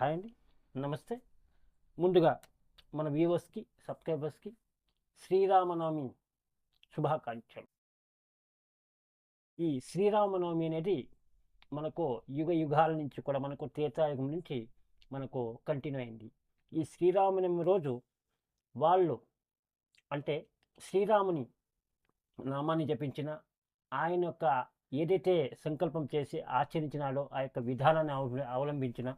Hi అండి. నమస్తే. ముందుగా మన వ్యూవర్స్కి సబ్స్క్రైబర్స్కి శ్రీరామనవమి శుభాకాంక్షలు. ఈ శ్రీరామనవమి అనేది మనకు యుగ యుగాల నుంచి కూడా మనకు త్రేతాయుగం నుంచి మనకు కంటిన్యూ అయింది. ఈ శ్రీరామనవమి రోజు వాళ్ళు అంటే శ్రీరాముని నామాన్ని జపించిన ఆయన యొక్క ఏదైతే సంకల్పం చేసి ఆచరించినాడో ఆ యొక్క విధానాన్ని అవ అవలంబించిన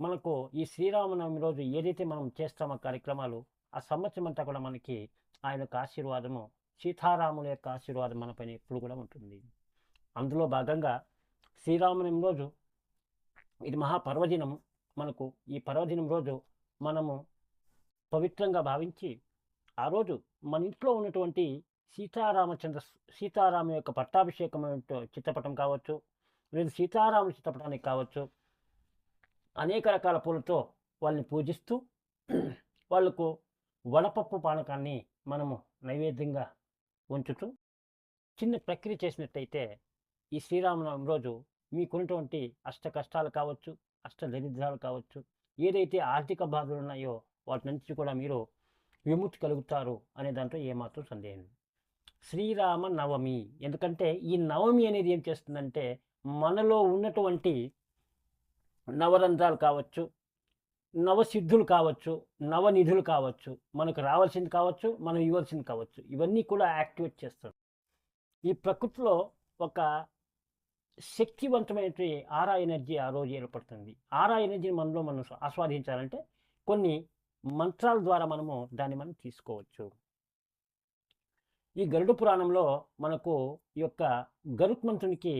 మనకు ఈ శ్రీరామనవమి రోజు ఏదైతే మనం చేస్తామో కార్యక్రమాలు ఆ సంవత్సరం అంతా కూడా మనకి ఆయన యొక్క ఆశీర్వాదము సీతారాముల యొక్క ఆశీర్వాదం మనపైన ఎప్పుడు కూడా ఉంటుంది. అందులో భాగంగా శ్రీరామనవమి రోజు ఇది మహాపర్వదినం మనకు ఈ పర్వదినం రోజు మనము పవిత్రంగా భావించి ఆ రోజు మన ఇంట్లో ఉన్నటువంటి సీతారామచంద్ర సీతారామ యొక్క పట్టాభిషేకం చిత్రపటం కావచ్చు లేదు సీతారాముల చిత్రపటానికి కావచ్చు అనేక రకాల పూలతో వాళ్ళని పూజిస్తూ వాళ్ళకు వడపప్పు పానకాన్ని మనము నైవేద్యంగా ఉంచుతూ చిన్న ప్రక్రియ చేసినట్టయితే ఈ శ్రీరామనవమి రోజు మీకున్నటువంటి అష్ట కష్టాలు కావచ్చు అష్ట దరిద్రాలు కావచ్చు ఏదైతే ఆర్థిక బాధలు ఉన్నాయో వాటి నుంచి కూడా మీరు విముక్తి కలుగుతారు అనే దాంట్లో ఏమాత్రం సందేహం శ్రీరామ నవమి ఎందుకంటే ఈ నవమి అనేది ఏం చేస్తుందంటే మనలో ఉన్నటువంటి నవరంధ్రాలు కావచ్చు నవసిద్ధులు కావచ్చు నవనిధులు కావచ్చు మనకు రావాల్సింది కావచ్చు మనం ఇవ్వాల్సింది కావచ్చు ఇవన్నీ కూడా యాక్టివేట్ చేస్తారు ఈ ప్రకృతిలో ఒక శక్తివంతమైనటువంటి ఆరా ఎనర్జీ ఆ రోజు ఏర్పడుతుంది. ఆరా ఎనర్జీని మనలో మనం ఆస్వాదించాలంటే కొన్ని మంత్రాల ద్వారా మనము దాన్ని మనం తీసుకోవచ్చు. ఈ గరుడ పురాణంలో మనకు ఈ యొక్క గరుత్మంతునికి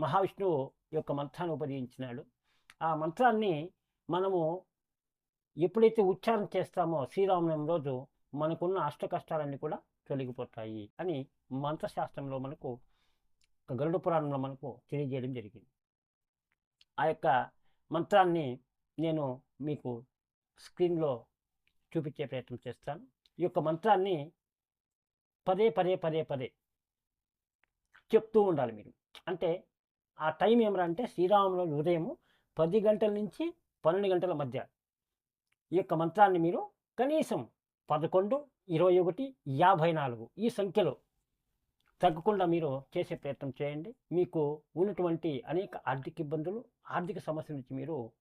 మహావిష్ణువు యొక్క మంత్రాన్ని ఉపయోగించినాడు ఆ మంత్రాన్ని మనము ఎప్పుడైతే ఉచ్చారణ చేస్తామో శ్రీరామనవమి రోజు మనకున్న అష్ట కష్టాలన్నీ కూడా తొలగిపోతాయి అని మంత్రశాస్త్రంలో మనకు గరుడ పురాణంలో మనకు తెలియజేయడం జరిగింది. ఆ యొక్క మంత్రాన్ని నేను మీకు స్క్రీన్లో చూపించే ప్రయత్నం చేస్తాను. ఈ యొక్క మంత్రాన్ని పదే పదే పదే పదే చెప్తూ ఉండాలి మీరు. అంటే ఆ టైం ఏమరా అంటే శ్రీరాములు ఉదయం పది గంటల నుంచి పన్నెండు గంటల మధ్య. ఈ యొక్క మంత్రాన్ని మీరు కనీసం పదకొండు ఇరవై ఒకటి యాభై నాలుగు ఈ సంఖ్యలో తగ్గకుండా మీరు చేసే ప్రయత్నం చేయండి. మీకు ఉన్నటువంటి అనేక ఆర్థిక ఇబ్బందులు ఆర్థిక సమస్యల నుంచి మీరు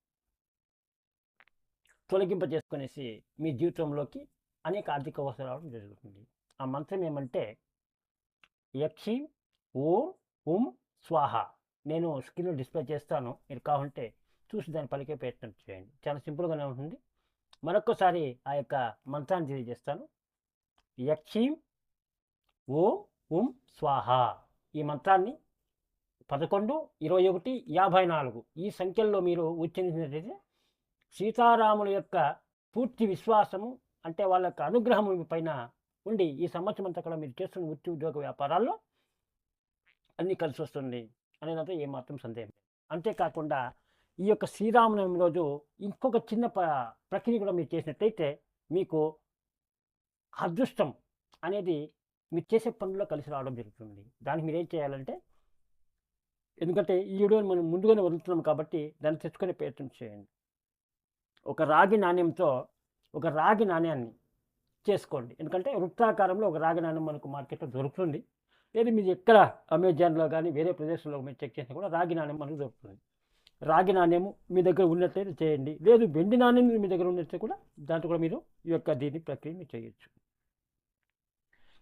తొలగింప చేసుకునేసి మీ జీవితంలోకి అనేక ఆర్థిక అవసరాలు రావడం జరుగుతుంది. ఆ మంత్రం ఏమంటే యక్షి ఓం ఉం స్వాహ. నేను స్క్రీన్ డిస్ప్లే చేస్తాను. మీరు కావాలంటే చూసి దాన్ని పలికే ప్రయత్నం చేయండి. చాలా సింపుల్గానే ఉంటుంది. మరొకసారి ఆ యొక్క మంత్రాన్ని తెలియజేస్తాను యక్షీం ఓం ఉం స్వాహ. ఈ మంత్రాన్ని పదకొండు ఇరవై ఒకటి యాభై నాలుగు ఈ సంఖ్యల్లో మీరు ఉచ్చరించినట్లయితే సీతారాముల యొక్క పూర్తి విశ్వాసము అంటే వాళ్ళ యొక్క అనుగ్రహం పైన ఉండి ఈ సంవత్సరం అంతా కూడా మీరు చేస్తున్న వృత్తి ఉద్యోగ వ్యాపారాల్లో అన్నీ కలిసి వస్తుంది. అనేదంతా ఏమాత్రం సందేహం లేదు. అంతేకాకుండా ఈ యొక్క శ్రీరామనవమి రోజు ఇంకొక చిన్న ప్రక్రియ కూడా మీరు చేసినట్టయితే మీకు అదృష్టం అనేది మీరు చేసే పనుల్లో కలిసి రావడం జరుగుతుంది. దానికి మీరు ఏం చేయాలంటే ఎందుకంటే ఈ వీడియోని మనం ముందుగానే వదులుతున్నాం కాబట్టి దాన్ని తెచ్చుకునే ప్రయత్నం చేయండి. ఒక రాగి నాణ్యంతో ఒక రాగి నాణ్యాన్ని చేసుకోండి. ఎందుకంటే వృత్తాకారంలో ఒక రాగి నాణ్యం మనకు మార్కెట్లో దొరుకుతుంది. లేదు మీరు ఎక్కడ అమెజాన్లో కానీ వేరే ప్రదేశంలో మీరు చెక్ చేసినా కూడా రాగి నాణ్యం మనకు దొరుకుతుంది. రాగి నాణ్యము మీ దగ్గర ఉన్నట్లయితే చేయండి. లేదు వెండి నాణ్యం మీ దగ్గర ఉన్నట్లయితే కూడా దాంట్లో కూడా మీరు ఈ యొక్క దీని ప్రక్రియ మీరు చేయొచ్చు.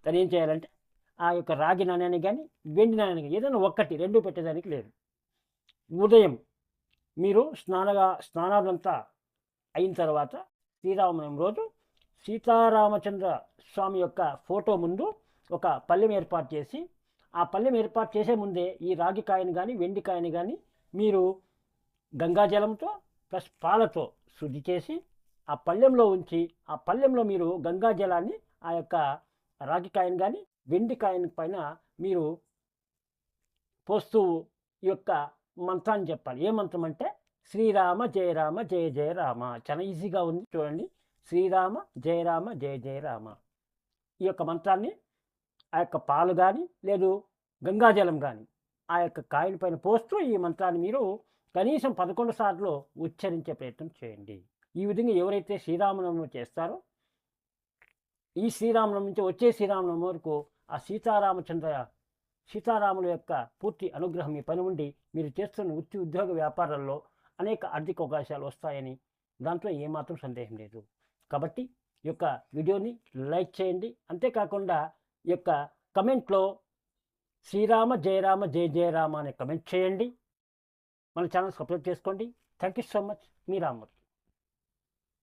దాన్ని ఏం చేయాలంటే ఆ యొక్క రాగి నాణ్యాన్ని కానీ వెండి నాణ్యాన్ని కానీ ఏదైనా ఒక్కటి రెండు పెట్టేదానికి లేదు. ఉదయం మీరు స్నానగా స్నానాలంతా అయిన తర్వాత శ్రీరామనవమి రోజు సీతారామచంద్ర స్వామి యొక్క ఫోటో ముందు ఒక పల్లెం ఏర్పాటు చేసి ఆ పల్లెం ఏర్పాటు చేసే ముందే ఈ రాగి కాయని కానీ వెండి కాయని కానీ మీరు గంగాజలంతో ప్లస్ పాలతో శుద్ధి చేసి ఆ పళ్ళెంలో ఉంచి ఆ పళ్ళెంలో మీరు గంగాజలాన్ని ఆ యొక్క రాగి కాయను కానీ వెండి కాయని పైన మీరు పోస్తూ ఈ యొక్క మంత్రాన్ని చెప్పాలి. ఏ మంత్రం అంటే శ్రీరామ జయరామ జయ జయ రామ. చాలా ఈజీగా ఉంది. చూడండి. శ్రీరామ జయరామ జయ జయ రామ. ఈ యొక్క మంత్రాన్ని ఆ యొక్క పాలు కానీ లేదు గంగాజలం కానీ ఆ యొక్క కాయిన్ పైన పోస్తూ ఈ మంత్రాన్ని మీరు కనీసం పదకొండు సార్లు ఉచ్చరించే ప్రయత్నం చేయండి. ఈ విధంగా ఎవరైతే శ్రీరామనవమి చేస్తారో ఈ శ్రీరామనవమి నుంచి వచ్చే శ్రీరామనవమి వరకు ఆ సీతారామచంద్ర సీతారాముల యొక్క పూర్తి అనుగ్రహం మీ పని ఉండి మీరు చేస్తున్న వృత్తి ఉద్యోగ వ్యాపారాల్లో అనేక ఆర్థిక అవకాశాలు వస్తాయని దాంట్లో ఏమాత్రం సందేహం లేదు. కాబట్టి ఈ యొక్క వీడియోని లైక్ చేయండి. అంతేకాకుండా యొక్క కమెంట్లో శ్రీరామ జయరామ జయ జయరామ అనే కమెంట్ చేయండి. మన ఛానల్ సబ్స్క్రైబ్ చేసుకోండి. Thank you so much. Me Rammurthy.